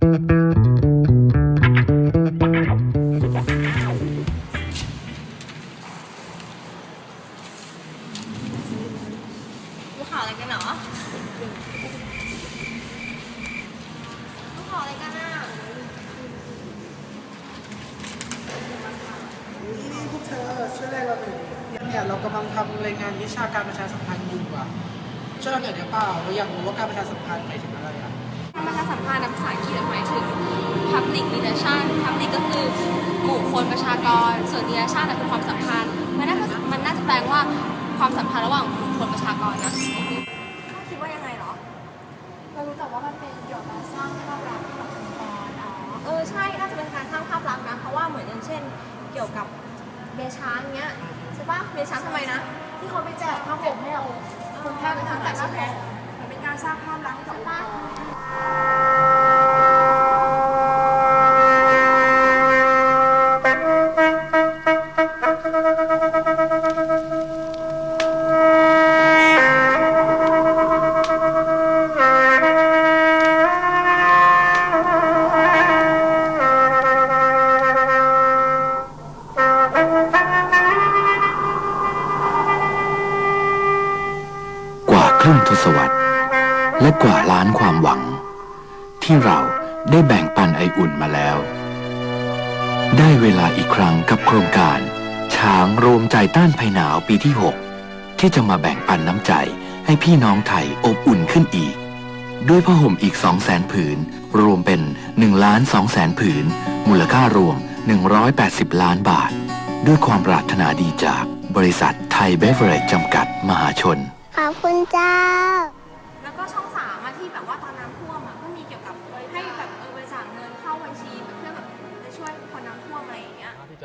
ดูข่าวอะไรกันเหรอดูข่าวอะไรกันอะนี่พวกเธอช่วยอะไรเราหน่อยเนี่ยเรากำลังทำรายงานวิชาการประชาสัมพันธ์อยู่อะช่วยเราหน่อยได้เปล่าเราอยากรู้ว่าการประชาสัมพันธ์หมายถึงอะไรอะการ ประชาสัมพันธ์ภาษาอังกฤษหมายถึง public relation public ก็คือหมู่คนประชากร ส่วน relation น่ะคือความสัมพันธ์มันน่าจะมันน่าจะแปลว่าความสัมพันธ์ระหว่างหมู่คนประชากรนะคิดว่ายังไงเหรอเรารู้แต่ว่ามันเป็นเกี่ยวกับสร้างภาพลักษณ์ให้กับองค์กรอ๋อเออใช่น่าจะเป็นการสร้างภาพลักษณ์นะเพราะว่าเหมือนอย่างเช่น เกี่ยวกับเบช้างเงี้ยใช่ปะเบช้างทำไมนะ ที่เขาไปแจกผ้าห่มให้เราคนแพทย์ไปทำแต่ผ้าห่มมันเป็นการ สร้างภาพลักษณ์ให้กับองค์กรกว่าครึ่งทศวรรษ และกว่าล้านความหวัง ที่เราได้แบ่งปันไออุ่นมาแล้ว ได้เวลาอีกครั้งกับโครงการ ช้างรวมใจต้านภัยหนาวปีที่ 6 ที่จะมาแบ่งปันน้ำใจให้พี่น้องไทยอบอุ่นขึ้นอีก ด้วยผ้าห่มอีก 2 0 0แสนผืน รวมเป็น1ล้าน2แสนผืน มูลค่ารวม 180 ล้านบาท ด้วยความปรารถนาดีจากบริษัทไทยเบเวอร์เรจจำกัดมหาชน ขอบคุณเจ้า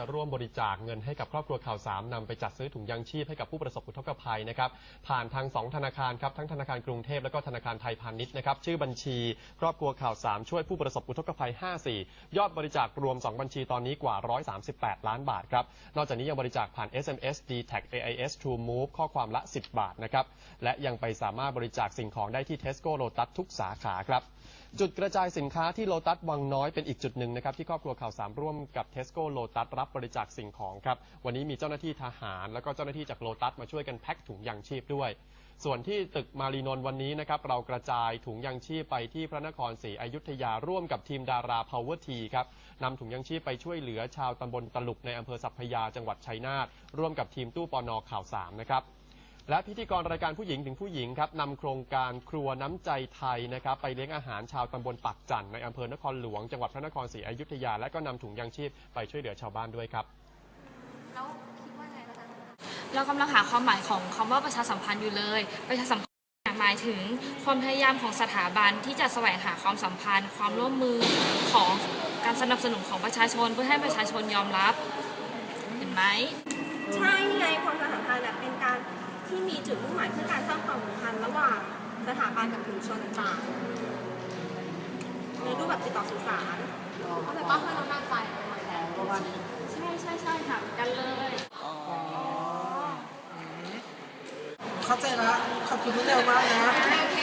จะร่วมบริจาคเงินให้กับครอบครัวข่าวสามนำไปจัดซื้อถุงยางชีพให้กับผู้ประสบอุทกภัยนะครับ ผ่านทาง 2 ธนาคารครับ ทั้งธนาคารกรุงเทพและก็ธนาคารไทยพาณิชย์นะครับ ชื่อบัญชี ครอบครัวข่าวสามช่วยผู้ประสบอุทกภัย 54 ยอดบริจาครวม 2 บัญชีตอนนี้กว่า 138 ล้านบาทครับ นอกจากนี้ยังบริจาคผ่าน SMS d t a g AIS True Move ข้อความละ 10 บาทนะครับ และยังไปสามารถบริจาคสิ่งของได้ที่ Tesco Lotus ทุกสาขาครับ จุดกระจายสินค้าที่โลตัสวังน้อยเป็นอีกจุดหนึ่งนะครับที่ครอบครัวข่าวสามร่วมกับเทสโก้โลตัสรับบริจาคสิ่งของครับวันนี้มีเจ้าหน้าที่ทหารแล้วก็เจ้าหน้าที่จากโลตัสมาช่วยกันแพ็คถุงยางชีพด้วย ส่วนที่ตึกมารีนนท์วันนี้นะครับเรากระจายถุงยางชีพไปที่พระนครศรีอยุธยาร่วมกับทีมดารา Power T ครับนำถุงยางชีพไปช่วยเหลือชาวตำบลตลุกในอำเภอสัพพยาจังหวัดชัยนาทร่วมกับทีมตู้ปอนอข่าวสามนะครับ และพิธีกรรายการผู้หญิงถึงผู้หญิงครับนำโครงการครัวน้ำใจไทยนะครับไปเลี้ยงอาหารชาวตำบลปักจันทร์ในอำเภอนครหลวง จังหวัดพระนครศรีอยุธยา และก็นำถุงยางชีพไปช่วยเหลือชาวบ้านด้วยครับ แล้วคิดว่าไงแล้วกันเรากำลังหาความหมายของคำว่าประชาสัมพันธ์อยู่เลย ประชาสัมพันธ์หมายถึงความพยายามของสถาบันที่จะแสวงหาความสัมพันธ์ ความร่วมมือของการสนับสนุนของประชาชนเพื่อให้ประชาชนยอมรับ เห็นไหม ใช่นี่ไงความสัมพันธ์อะเป็นการ ที่มีจุดมุ่งหมายเพื่อการสร้างความสัมพันธ์ระหว่างสถาบันกับชุมชนต่างๆในรูปแบบติดต่อสื่อสารเข้าใจป้าเพื่อนเราหน้าใจประมาณนั้นประมาณใช่ใช่ใช่ค่ะกันเลยเข้าใจแล้วขอบคุณที่เร็วมากนะโอเคขอบคุณนะ